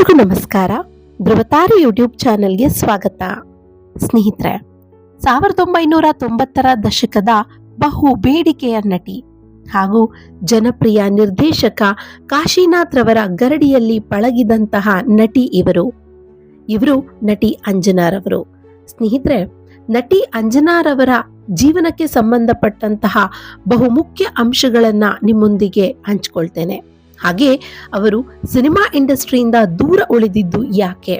ಎಲ್ಲರಿಗೂ ನಮಸ್ಕಾರ. ಧ್ರುವತಾರೆ ಯೂಟ್ಯೂಬ್ ಚಾನೆಲ್ಗೆ ಸ್ವಾಗತ. ಸ್ನೇಹಿತರೆ, ಸಾವಿರದ ಒಂಬೈನೂರ ತೊಂಬತ್ತರ ದಶಕದ ಬಹು ಬೇಡಿಕೆಯ ನಟಿ ಹಾಗೂ ಜನಪ್ರಿಯ ನಿರ್ದೇಶಕ ಕಾಶಿನಾಥ್ ರವರ ಗರಡಿಯಲ್ಲಿ ಪಳಗಿದಂತಹ ನಟಿ ಇವರು. ಇವರು ನಟಿ ಅಂಜನಾರವರು ಸ್ನೇಹಿತರೆ, ನಟಿ ಅಂಜನಾರವರ ಜೀವನಕ್ಕೆ ಸಂಬಂಧಪಟ್ಟಂತಹ ಬಹುಮುಖ್ಯ ಅಂಶಗಳನ್ನು ನಿಮ್ಮೊಂದಿಗೆ ಹಂಚ್ಕೊಳ್ತೇನೆ. ಹಾಗೆ ಅವರು ಸಿನಿಮಾ ಇಂಡಸ್ಟ್ರಿಯಿಂದ ದೂರ ಉಳಿದಿದ್ದು ಯಾಕೆ?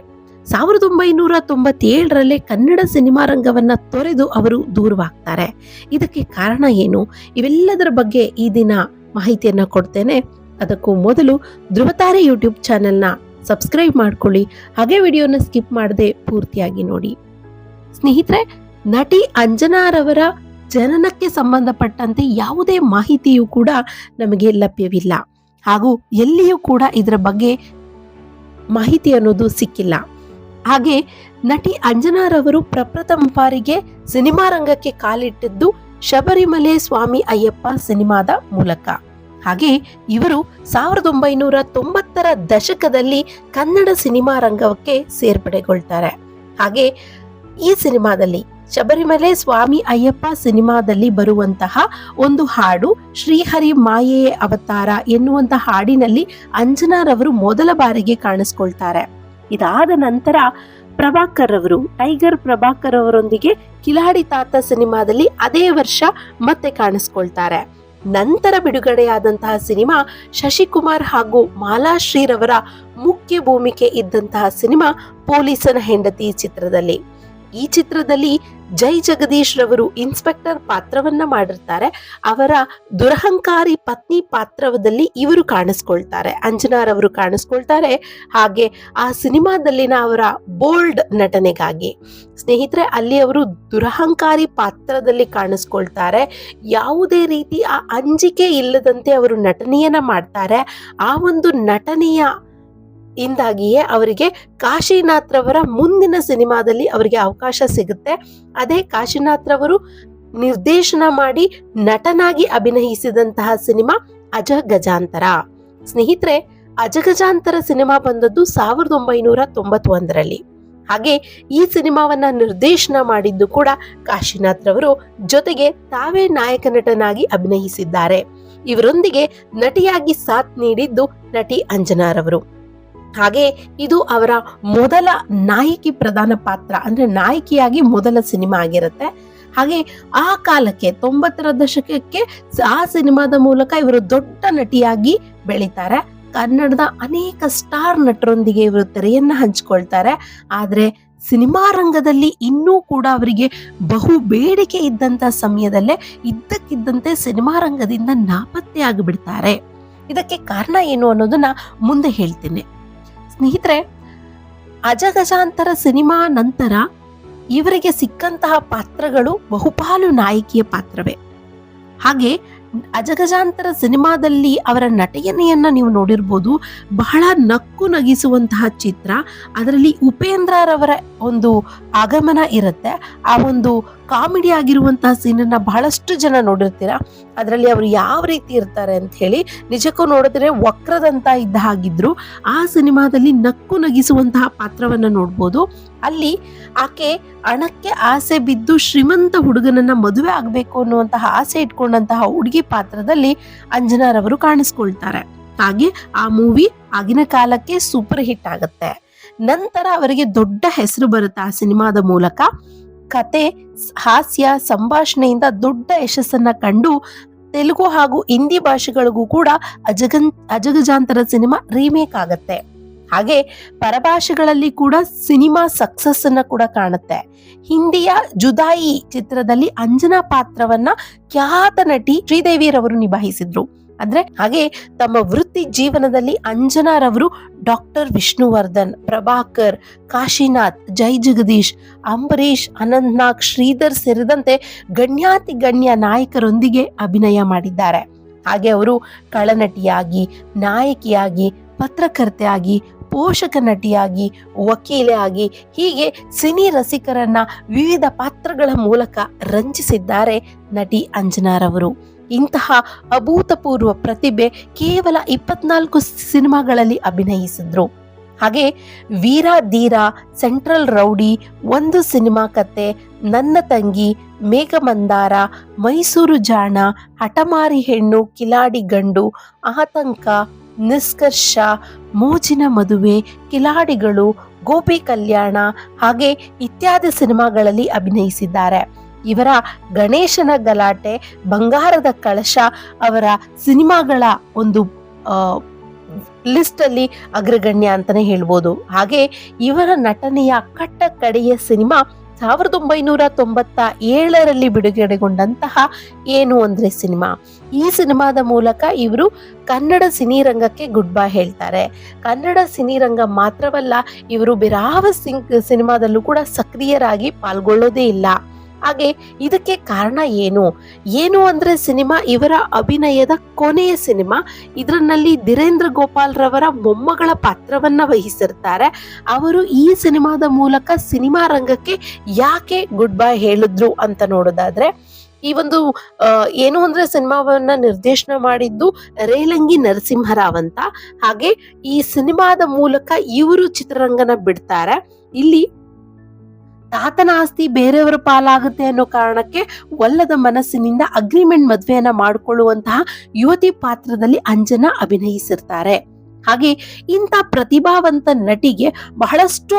ಸಾವಿರದ ಒಂಬೈನೂರ ತೊಂಬತ್ತೇಳರಲ್ಲೇ ಕನ್ನಡ ಸಿನಿಮಾ ರಂಗವನ್ನು ತೊರೆದು ಅವರು ದೂರವಾಗ್ತಾರೆ. ಇದಕ್ಕೆ ಕಾರಣ ಏನು? ಇವೆಲ್ಲದರ ಬಗ್ಗೆ ಈ ದಿನ ಮಾಹಿತಿಯನ್ನು ಕೊಡ್ತೇನೆ. ಅದಕ್ಕೂ ಮೊದಲು ಧ್ರುವತಾರೆ ಯೂಟ್ಯೂಬ್ ಚಾನೆಲ್ನ ಸಬ್ಸ್ಕ್ರೈಬ್ ಮಾಡ್ಕೊಳ್ಳಿ. ಹಾಗೆ ವಿಡಿಯೋನ ಸ್ಕಿಪ್ ಮಾಡದೆ ಪೂರ್ತಿಯಾಗಿ ನೋಡಿ. ಸ್ನೇಹಿತರೆ, ನಟಿ ಅಂಜನಾರವರ ಜನನಕ್ಕೆ ಸಂಬಂಧಪಟ್ಟಂತೆ ಯಾವುದೇ ಮಾಹಿತಿಯೂ ಕೂಡ ನಮಗೆ ಲಭ್ಯವಿಲ್ಲ. ಹಾಗೂ ಎಲ್ಲಿಯೂ ಕೂಡ ಇದರ ಬಗ್ಗೆ ಮಾಹಿತಿ ಅನ್ನೋದು ಸಿಕ್ಕಿಲ್ಲ. ಹಾಗೆ ನಟಿ ಅಂಜನಾರವರು ಪ್ರಪ್ರಥಮ ಬಾರಿಗೆ ಸಿನಿಮಾ ರಂಗಕ್ಕೆ ಕಾಲಿಟ್ಟಿದ್ದು ಶಬರಿಮಲೆ ಸ್ವಾಮಿ ಅಯ್ಯಪ್ಪ ಸಿನಿಮಾದ ಮೂಲಕ. ಹಾಗೆ ಇವರು ಸಾವಿರದ ಒಂಬೈನೂರ ತೊಂಬತ್ತರ ದಶಕದಲ್ಲಿ ಕನ್ನಡ ಸಿನಿಮಾ ರಂಗಕ್ಕೆ ಸೇರ್ಪಡೆಗೊಳ್ತಾರೆ. ಹಾಗೆ ಈ ಸಿನಿಮಾದಲ್ಲಿ ಶಬರಿಮಲೆ ಸ್ವಾಮಿ ಅಯ್ಯಪ್ಪ ಸಿನಿಮಾದಲ್ಲಿ ಬರುವಂತಹ ಒಂದು ಹಾಡು, ಶ್ರೀಹರಿ ಮಾಯೆಯ ಅವತಾರ ಎನ್ನುವಂತ ಹಾಡಿನಲ್ಲಿ ಅಂಜನಾರವರು ಮೊದಲ ಬಾರಿಗೆ ಕಾಣಿಸ್ಕೊಳ್ತಾರೆ. ಇದಾದ ನಂತರ ಪ್ರಭಾಕರ್ ಅವರು ಟೈಗರ್ ಪ್ರಭಾಕರ್ ಅವರೊಂದಿಗೆ ಕಿಲಾಡಿ ತಾತ ಸಿನಿಮಾದಲ್ಲಿ ಅದೇ ವರ್ಷ ಮತ್ತೆ ಕಾಣಿಸ್ಕೊಳ್ತಾರೆ. ನಂತರ ಬಿಡುಗಡೆಯಾದಂತಹ ಸಿನಿಮಾ ಶಶಿಕುಮಾರ್ ಹಾಗೂ ಮಾಲಾಶ್ರೀರವರ ಮುಖ್ಯ ಭೂಮಿಕೆ ಇದ್ದಂತಹ ಸಿನಿಮಾ ಪೊಲೀಸನ ಹೆಂಡತಿ ಚಿತ್ರದಲ್ಲಿ. ಈ ಚಿತ್ರದಲ್ಲಿ ಜೈ ಜಗದೀಶ್ ರವರು ಇನ್ಸ್ಪೆಕ್ಟರ್ ಪಾತ್ರವನ್ನ ಮಾಡಿರ್ತಾರೆ. ಅವರ ದುರಹಂಕಾರಿ ಪತ್ನಿ ಪಾತ್ರದಲ್ಲಿ ಇವರು ಕಾಣಿಸ್ಕೊಳ್ತಾರೆ. ಅಂಜನಾರವರು ಕಾಣಿಸ್ಕೊಳ್ತಾರೆ. ಹಾಗೆ ಆ ಸಿನಿಮಾದಲ್ಲಿನ ಅವರ ಬೋಲ್ಡ್ ನಟನೆಗಾಗಿ. ಸ್ನೇಹಿತರೆ, ಅಲ್ಲಿ ಅವರು ದುರಹಂಕಾರಿ ಪಾತ್ರದಲ್ಲಿ ಕಾಣಿಸ್ಕೊಳ್ತಾರೆ. ಯಾವುದೇ ರೀತಿ ಆ ಅಂಜಿಕೆ ಇಲ್ಲದಂತೆ ಅವರು ನಟನೆಯನ್ನ ಮಾಡ್ತಾರೆ. ಆ ಒಂದು ನಟನೆಯ ಇಂದಾಗಿಯೇ ಅವರಿಗೆ ಕಾಶಿನಾಥ್ರವರ ಮುಂದಿನ ಸಿನಿಮಾದಲ್ಲಿ ಅವರಿಗೆ ಅವಕಾಶ ಸಿಗುತ್ತೆ. ಅದೇ ಕಾಶಿನಾಥ್ರವರು ನಿರ್ದೇಶನ ಮಾಡಿ ನಟನಾಗಿ ಅಭಿನಯಿಸಿದಂತಹ ಸಿನಿಮಾ ಅಜ ಗಜಾಂತರ. ಸ್ನೇಹಿತರೆ ಅಜಗಜಾಂತರ ಸಿನಿಮಾ ಬಂದದ್ದು ಸಾವಿರದ ಒಂಬೈನೂರ ತೊಂಬತ್ತೊಂದರಲ್ಲಿ. ಹಾಗೆ ಈ ಸಿನಿಮಾವನ್ನ ನಿರ್ದೇಶನ ಮಾಡಿದ್ದು ಕೂಡ ಕಾಶಿನಾಥ್ ರವರು. ಜೊತೆಗೆ ತಾವೇ ನಾಯಕ ನಟನಾಗಿ ಅಭಿನಯಿಸಿದ್ದಾರೆ. ಇವರೊಂದಿಗೆ ನಟಿಯಾಗಿ ಸಾಥ್ ನೀಡಿದ್ದು ನಟಿ ಅಂಜನಾರವರು ಹಾಗೆ ಇದು ಅವರ ಮೊದಲ ನಾಯಕಿ ಪ್ರಧಾನ ಪಾತ್ರ, ಅಂದ್ರೆ ನಾಯಕಿಯಾಗಿ ಮೊದಲ ಸಿನಿಮಾ ಆಗಿರುತ್ತೆ. ಹಾಗೆ ಆ ಕಾಲಕ್ಕೆ, ತೊಂಬತ್ತರ ದಶಕಕ್ಕೆ ಆ ಸಿನಿಮಾದ ಮೂಲಕ ಇವರು ದೊಡ್ಡ ನಟಿಯಾಗಿ ಬೆಳೀತಾರೆ. ಕನ್ನಡದ ಅನೇಕ ಸ್ಟಾರ್ ನಟರೊಂದಿಗೆ ಇವರು ತೆರೆಯನ್ನ ಹಂಚಿಕೊಳ್ತಾರೆ. ಆದ್ರೆ ಸಿನಿಮಾ ರಂಗದಲ್ಲಿ ಇನ್ನೂ ಕೂಡ ಅವರಿಗೆ ಬಹು ಬೇಡಿಕೆ ಇದ್ದಂತ ಸಮಯದಲ್ಲೇ ಇದ್ದಕ್ಕಿದ್ದಂತೆ ಸಿನಿಮಾ ರಂಗದಿಂದ ನಾಪತ್ತೆ ಆಗಿಬಿಡ್ತಾರೆ ಇದಕ್ಕೆ ಕಾರಣ ಏನು ಅನ್ನೋದನ್ನ ಮುಂದೆ ಹೇಳ್ತೀನಿ. ಸ್ನೇಹಿತರೆ, ಅಜಗಜಾಂತರ ಸಿನಿಮಾ ನಂತರ ಇವರಿಗೆ ಸಿಕ್ಕಂತಹ ಪಾತ್ರಗಳು ಬಹುಪಾಲು ನಾಯಕಿಯ ಪಾತ್ರವೇ. ಹಾಗೆ ಅಜಗಜಾಂತರ ಸಿನಿಮಾದಲ್ಲಿ ಅವರ ನಟನೆಯನ್ನ ನೀವು ನೋಡಿರ್ಬೋದು. ಬಹಳ ನಕ್ಕು ನಗಿಸುವಂತಹ ಚಿತ್ರ. ಅದರಲ್ಲಿ ಉಪೇಂದ್ರರವರ ಒಂದು ಆಗಮನ ಇರುತ್ತೆ. ಆ ಒಂದು ಕಾಮಿಡಿ ಆಗಿರುವಂತಹ ಸೀನನ್ನ ಬಹಳಷ್ಟು ಜನ ನೋಡಿರ್ತೀರ? ಅದರಲ್ಲಿ ಅವರು ಯಾವ ರೀತಿ ಇರ್ತಾರೆ ಅಂತ ಹೇಳಿ ನಿಜಕ್ಕೂ ನೋಡಿದ್ರೆ ವಕ್ರದಂತ ಇದ್ದ ಹಾಗಿದ್ರು. ಆ ಸಿನಿಮಾದಲ್ಲಿ ನಕ್ಕು ನಗಿಸುವಂತಹ ಪಾತ್ರವನ್ನ ನೋಡ್ಬೋದು. ಅಲ್ಲಿ ಆಕೆ ಹಣಕ್ಕೆ ಆಸೆ ಬಿದ್ದು ಶ್ರೀಮಂತ ಹುಡುಗನನ್ನ ಮದುವೆ ಆಗಬೇಕು ಅನ್ನುವಂತಹ ಆಸೆ ಇಟ್ಕೊಂಡಂತಹ ಹುಡುಗಿ ಪಾತ್ರದಲ್ಲಿ ಅಂಜನಾರವರು ಕಾಣಿಸ್ಕೊಳ್ತಾರೆ. ಹಾಗೆ ಆ ಮೂವಿ ಆಗಿನ ಕಾಲಕ್ಕೆ ಸೂಪರ್ ಹಿಟ್ ಆಗುತ್ತೆ. ನಂತರ ಅವರಿಗೆ ದೊಡ್ಡ ಹೆಸರು ಬರುತ್ತೆ ಆ ಸಿನಿಮಾದ ಮೂಲಕ. ಕತೆ, ಹಾಸ್ಯ, ಸಂಭಾಷಣೆಯಿಂದ ದೊಡ್ಡ ಯಶಸ್ಸನ್ನ ಕಂಡು ತೆಲುಗು ಹಾಗೂ ಹಿಂದಿ ಭಾಷೆಗಳಿಗೂ ಕೂಡ ಅಜಗನ್, ಅಜಗಜಾಂತರ ಸಿನಿಮಾ ರೀಮೇಕ್ ಆಗತ್ತೆ. ಹಾಗೆ ಪರಭಾಷೆಗಳಲ್ಲಿ ಕೂಡ ಸಿನಿಮಾ ಸಕ್ಸಸ್ ಅನ್ನ ಕೂಡ ಕಾಣುತ್ತೆ. ಹಿಂದಿಯ ಜುದಾಯಿ ಚಿತ್ರದಲ್ಲಿ ಅಂಜನಾ ಪಾತ್ರವನ್ನ ಖ್ಯಾತ ನಟಿ ಶ್ರೀದೇವಿಯರವರು ನಿಭಾಯಿಸಿದ್ರು. ಅಂದ್ರೆ ಹಾಗೆ ತಮ್ಮ ವೃತ್ತಿ ಜೀವನದಲ್ಲಿ ಅಂಜನಾರವರು ಡಾಕ್ಟರ್ ವಿಷ್ಣುವರ್ಧನ್, ಪ್ರಭಾಕರ್, ಕಾಶಿನಾಥ್, ಜೈ ಜಗದೀಶ್, ಅಂಬರೀಷ್, ಅನಂತ್ನಾಗ್, ಶ್ರೀಧರ್ ಸೇರಿದಂತೆ ಗಣ್ಯಾತಿ ಗಣ್ಯ ನಾಯಕರೊಂದಿಗೆ ಅಭಿನಯ ಮಾಡಿದ್ದಾರೆ. ಹಾಗೆ ಅವರು ಕಳನಟಿಯಾಗಿ ನಾಯಕಿಯಾಗಿ, ಪತ್ರಕರ್ತೆಯಾಗಿ, ಪೋಷಕ ನಟಿಯಾಗಿ ವಕೀಲೆ ಆಗಿ ಹೀಗೆ ಸಿನಿ ರಸಿಕರನ್ನ ವಿವಿಧ ಪಾತ್ರಗಳ ಮೂಲಕ ರಂಜಿಸಿದ್ದಾರೆ ನಟಿ ಅಂಜನಾರವರು. ಇಂತಹ ಅಭೂತಪೂರ್ವ ಪ್ರತಿಭೆ ಕೇವಲ ಇಪ್ಪತ್ನಾಲ್ಕು ಸಿನಿಮಾಗಳಲ್ಲಿ ಅಭಿನಯಿಸಿದ್ರು. ಹಾಗೆ ವೀರ ಧೀರ, ಸೆಂಟ್ರಲ್ ರೌಡಿ, ಒಂದು ಸಿನಿಮಾ ಕತೆ, ನನ್ನ ತಂಗಿ ಮೇಘಮಂದಾರ ಮೈಸೂರು ಜಾಣ, ಹಠಮಾರಿ ಹೆಣ್ಣು, ಕಿಲಾಡಿ ಗಂಡು, ಆತಂಕ, ನಿಷ್ಕರ್ಷ, ಮೋಜಿನ ಮದುವೆ, ಕಿಲಾಡಿಗಳು, ಗೋಪಿ ಕಲ್ಯಾಣ, ಹಾಗೆ ಇತ್ಯಾದಿ ಸಿನಿಮಾಗಳಲ್ಲಿ ಅಭಿನಯಿಸಿದ್ದಾರೆ. ಇವರ ಗಣೇಶನ ಗಲಾಟೆ, ಬಂಗಾರದ ಕಳಶ ಅವರ ಸಿನಿಮಾಗಳ ಒಂದು ಲಿಸ್ಟ್ ಅಲ್ಲಿ ಅಗ್ರಗಣ್ಯ ಅಂತಾನೆ ಹೇಳ್ಬೋದು. ಹಾಗೆ ಇವರ ನಟನೆಯ ಕಟ್ಟ ಕಡೆಯ ಸಿನಿಮಾ ಸಾವಿರದ ಒಂಬೈನೂರ ತೊಂಬತ್ತ ಏಳರಲ್ಲಿ ಬಿಡುಗಡೆಗೊಂಡಂತಹ ಏನು ಅಂದರೆ ಸಿನಿಮಾ. ಈ ಸಿನಿಮಾದ ಮೂಲಕ ಇವರು ಕನ್ನಡ ಸಿನಿರಂಗಕ್ಕೆ ಗುಡ್ ಬೈ ಹೇಳ್ತಾರೆ. ಕನ್ನಡ ಸಿನಿರಂಗ ಮಾತ್ರವಲ್ಲ, ಇವರು ಬಿರಾವ ಸಿಂಗ್ ಸಿನಿಮಾದಲ್ಲೂ ಕೂಡ ಸಕ್ರಿಯರಾಗಿ ಪಾಲ್ಗೊಳ್ಳೋದೇ ಇಲ್ಲ. ಹಾಗೆ ಇದಕ್ಕೆ ಕಾರಣ ಏನು? ಏನು ಅಂದ್ರೆ ಸಿನಿಮಾ ಇವರ ಅಭಿನಯದ ಕೊನೆಯ ಸಿನಿಮಾ. ಇದರಲ್ಲಿ ಧೀರೇಂದ್ರ ಗೋಪಾಲ್ ರವರ ಮೊಮ್ಮಗಳ ಪಾತ್ರವನ್ನ ವಹಿಸಿರ್ತಾರೆ. ಅವರು ಈ ಸಿನಿಮಾದ ಮೂಲಕ ಸಿನಿಮಾ ರಂಗಕ್ಕೆ ಯಾಕೆ ಗುಡ್ ಬೈ ಹೇಳಿದ್ರು ಅಂತ ನೋಡೋದಾದ್ರೆ, ಈ ಒಂದು ಏನು ಅಂದ್ರೆ ಸಿನಿಮಾವನ್ನ ನಿರ್ದೇಶನ ಮಾಡಿದ್ದು ರೇಲಂಗಿ ನರಸಿಂಹರಾವ್ ಅಂತ. ಹಾಗೆ ಈ ಸಿನಿಮಾದ ಮೂಲಕ ಇವರು ಚಿತ್ರರಂಗನ ಬಿಡ್ತಾರೆ. ಇಲ್ಲಿ ತಾತನ ಆಸ್ತಿ ಬೇರೆಯವರ ಪಾಲಾಗುತ್ತೆ ಅನ್ನೋ ಕಾರಣಕ್ಕೆ ಒಲ್ಲದ ಮನಸ್ಸಿನಿಂದ ಅಗ್ರಿಮೆಂಟ್ ಮದುವೆಯನ್ನ ಮಾಡಿಕೊಳ್ಳುವಂತಹ ಯುವತಿ ಪಾತ್ರದಲ್ಲಿ ಅಂಜನಾ ಅಭಿನಯಿಸಿರ್ತಾರೆ. ಹಾಗೆ ಇಂಥ ಪ್ರತಿಭಾವಂತ ನಟಿಗೆ ಬಹಳಷ್ಟು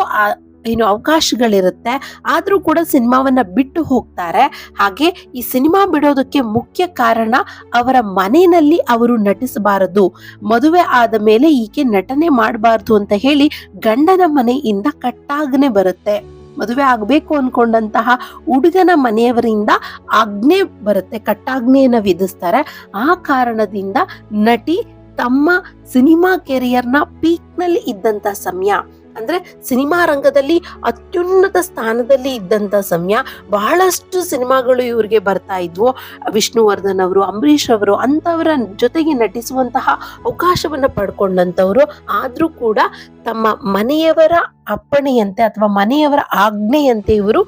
ಏನು ಅವಕಾಶಗಳಿರುತ್ತೆ. ಆದರೂ ಕೂಡ ಸಿನಿಮಾವನ್ನ ಬಿಟ್ಟು ಹೋಗ್ತಾರೆ. ಹಾಗೆ ಈ ಸಿನಿಮಾ ಬಿಡೋದಕ್ಕೆ ಮುಖ್ಯ ಕಾರಣ ಅವರ ಮನೆಯಲ್ಲಿ ಅವರು ನಟಿಸಬಾರದು. ಮದುವೆ ಆದ ಮೇಲೆ ಈಕೆ ನಟನೆ ಮಾಡಬಾರ್ದು ಅಂತ ಹೇಳಿ ಗಂಡನ ಮನೆಯಿಂದ ಕಟ್ಟಾಗನೆ ಬರುತ್ತೆ. ಮದುವೆ ಆಗಬೇಕು ಅನ್ಕೊಂಡಂತಹ ಹುಡುಗನ ಮನೆಯವರಿಂದ ಆಜ್ಞೆ ಬರುತ್ತೆ, ಕಟ್ಟಾಜ್ಞೆಯನ್ನು ವಿಧಿಸ್ತಾರೆ. ಆ ಕಾರಣದಿಂದ ನಟಿ ತಮ್ಮ ಸಿನಿಮಾ ಕೆರಿಯರ್ನ ಪೀಕ್ನಲ್ಲಿ ಇದ್ದಂಥ ಸಮಯ. ಅಂದ್ರೆ ಸಿನಿಮಾ ರಂಗದಲ್ಲಿ ಅತ್ಯುನ್ನತ ಸ್ಥಾನದಲ್ಲಿ ಇದ್ದಂತ ಸಮಯ. ಬಹಳಷ್ಟು ಸಿನಿಮಾಗಳು ಇವರಿಗೆ ಬರ್ತಾ ಇದ್ವು. ವಿಷ್ಣುವರ್ಧನ್ ಅವರು, ಅಂಬರೀಷ್ ಅವರು ಅಂತವರ ಜೊತೆಗೆ ನಟಿಸುವಂತಹ ಅವಕಾಶವನ್ನ ಪಡ್ಕೊಂಡಂತವ್ರು ಆದ್ರೂ ಕೂಡ ತಮ್ಮ ಮನೆಯವರ ಅಪ್ಪಣೆಯಂತೆ ಅಥವಾ ಮನೆಯವರ ಆಜ್ಞೆಯಂತೆ ಇವರು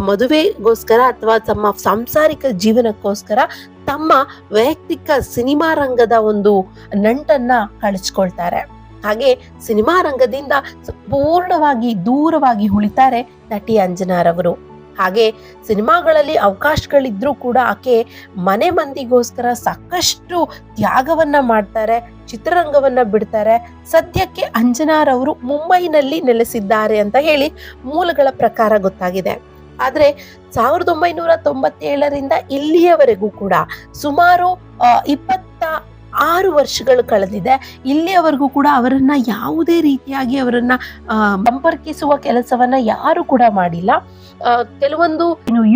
ಮದುವೆಗೋಸ್ಕರ ಅಥವಾ ತಮ್ಮ ಸಾಂಸಾರಿಕ ಜೀವನಕ್ಕೋಸ್ಕರ ತಮ್ಮ ವೈಯಕ್ತಿಕ ಸಿನಿಮಾ ರಂಗದ ಒಂದು ನಂಟನ್ನ ಕಳಿಸ್ಕೊಳ್ತಾರೆ ಹಾಗೆ ಸಿನಿಮಾ ರಂಗದಿಂದ ಸಂಪೂರ್ಣವಾಗಿ ಪೂರ್ಣವಾಗಿ ದೂರವಾಗಿ ಉಳಿತಾರೆ ನಟಿ ಅಂಜನಾರವರು ಹಾಗೆ ಸಿನಿಮಾಗಳಲ್ಲಿ ಅವಕಾಶಗಳಿದ್ರೂ ಕೂಡ ಆಕೆ ಮನೆ ಮಂದಿಗೋಸ್ಕರ ಸಾಕಷ್ಟು ತ್ಯಾಗವನ್ನ ಮಾಡ್ತಾರೆ, ಚಿತ್ರರಂಗವನ್ನ ಬಿಡ್ತಾರೆ. ಸದ್ಯಕ್ಕೆ ಅಂಜನಾರವರು ಮುಂಬೈನಲ್ಲಿ ನೆಲೆಸಿದ್ದಾರೆ ಅಂತ ಹೇಳಿ ಮೂಲಗಳ ಪ್ರಕಾರ ಗೊತ್ತಾಗಿದೆ. ಆದ್ರೆ ಸಾವಿರದ ಒಂಬೈನೂರ ತೊಂಬತ್ತೇಳರಿಂದ ಇಲ್ಲಿಯವರೆಗೂ ಕೂಡ ಸುಮಾರು ಇಪ್ಪತ್ತ ಆರು ವರ್ಷಗಳು ಕಳೆದಿದೆ. ಇಲ್ಲಿಯವರೆಗೂ ಕೂಡ ಅವರನ್ನ ಯಾವುದೇ ರೀತಿಯಾಗಿ ಅವರನ್ನ ಸಂಪರ್ಕಿಸುವ ಕೆಲಸವನ್ನ ಯಾರು ಕೂಡ ಮಾಡಿಲ್ಲ. ಕೆಲವೊಂದು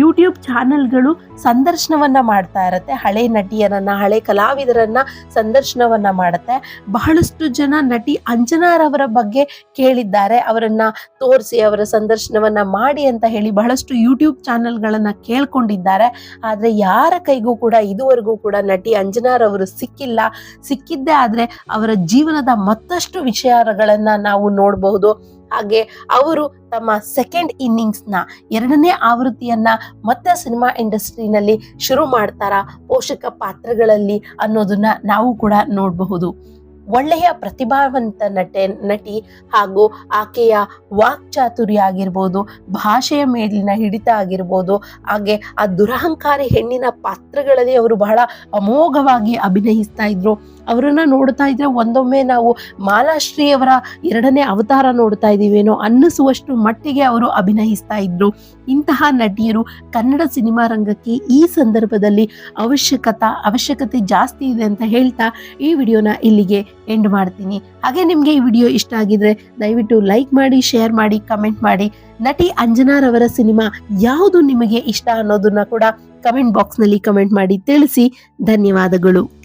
ಯೂಟ್ಯೂಬ್ ಚಾನೆಲ್ಗಳು ಸಂದರ್ಶನವನ್ನ ಮಾಡ್ತಾ ಇರತ್ತೆ. ಹಳೆ ನಟಿಯರನ್ನ, ಹಳೆ ಕಲಾವಿದರನ್ನ ಸಂದರ್ಶನವನ್ನ ಮಾಡುತ್ತೆ. ಬಹಳಷ್ಟು ಜನ ನಟಿ ಅಂಜನಾರವರ ಬಗ್ಗೆ ಕೇಳಿದ್ದಾರೆ. ಅವರನ್ನ ತೋರಿಸಿ, ಅವರ ಸಂದರ್ಶನವನ್ನ ಮಾಡಿ ಅಂತ ಹೇಳಿ ಬಹಳಷ್ಟು ಯೂಟ್ಯೂಬ್ ಚಾನೆಲ್ಗಳನ್ನ ಕೇಳ್ಕೊಂಡಿದ್ದಾರೆ. ಆದ್ರೆ ಯಾರ ಕೈಗೂ ಕೂಡ ಇದುವರೆಗೂ ಕೂಡ ನಟಿ ಅಂಜನಾರವರು ಸಿಕ್ಕಿಲ್ಲ. ಸಿಕ್ಕಿದ್ದೇ ಆದರೆ ಅವರ ಜೀವನದ ಮತ್ತಷ್ಟು ವಿಚಾರಗಳನ್ನು ನಾವು ನೋಡಬಹುದು. ಹಾಗೆ ಅವರು ತಮ್ಮ ಸೆಕೆಂಡ್ ಇನ್ನಿಂಗ್ಸ್ನ ಎರಡನೇ ಆವೃತ್ತಿಯನ್ನ ಮತ್ತೆ ಸಿನಿಮಾ ಇಂಡಸ್ಟ್ರಿನಲ್ಲಿ ಶುರು ಮಾಡ್ತಾರಾ ಪೋಷಕ ಪಾತ್ರಗಳಲ್ಲಿ ಅನ್ನೋದನ್ನ ನಾವು ಕೂಡ ನೋಡಬಹುದು. ಒಳ್ಳೆಯ ಪ್ರತಿಭಾವಂತ ನಟೆ, ನಟಿ ಹಾಗೂ ಆಕೆಯ ವಾಕ್ಚಾತುರ್ಯ ಆಗಿರ್ಬೋದು ಭಾಷೆಯ ಮೇಲಿನ ಹಿಡಿತ ಆಗಿರ್ಬೋದು, ಹಾಗೆ ಆ ದುರಹಂಕಾರಿ ಹೆಣ್ಣಿನ ಪಾತ್ರಗಳಲ್ಲಿ ಅವರು ಬಹಳ ಅಮೋಘವಾಗಿ ಅಭಿನಯಿಸ್ತಾ ಇದ್ರು. ಅವರನ್ನ ನೋಡ್ತಾ ಇದ್ರೆ ಒಂದೊಮ್ಮೆ ನಾವು ಮಾಲಾಶ್ರೀಯವರ ಎರಡನೇ ಅವತಾರ ನೋಡ್ತಾ ಇದ್ದೀವೇನೋ ಅನ್ನಿಸುವಷ್ಟು ಮಟ್ಟಿಗೆ ಅವರು ಅಭಿನಯಿಸ್ತಾ ಇದ್ರು. ಇಂತಹ ನಟಿಯರು ಕನ್ನಡ ಸಿನಿಮಾ ರಂಗಕ್ಕೆ ಈ ಸಂದರ್ಭದಲ್ಲಿ ಅವಶ್ಯಕತಾ, ಅವಶ್ಯಕತೆ ಜಾಸ್ತಿ ಇದೆ ಅಂತ ಹೇಳ್ತಾ ಈ ವಿಡಿಯೋನ ಇಲ್ಲಿಗೆ ಎಂಡ್ ಮಾಡ್ತೀನಿ. ಹಾಗೆ ನಿಮಗೆ ಈ ವಿಡಿಯೋ ಇಷ್ಟ ಆಗಿದ್ರೆ ದಯವಿಟ್ಟು ಲೈಕ್ ಮಾಡಿ ಶೇರ್ ಮಾಡಿ ಕಮೆಂಟ್ ಮಾಡಿ. ನಟಿ ಅಂಜನಾರವರ ಸಿನಿಮಾ ಯಾವುದು ನಿಮಗೆ ಇಷ್ಟ ಅನ್ನೋದನ್ನ ಕೂಡ ಕಮೆಂಟ್ ಬಾಕ್ಸ್ನಲ್ಲಿ ಕಮೆಂಟ್ ಮಾಡಿ ತಿಳಿಸಿ. ಧನ್ಯವಾದಗಳು.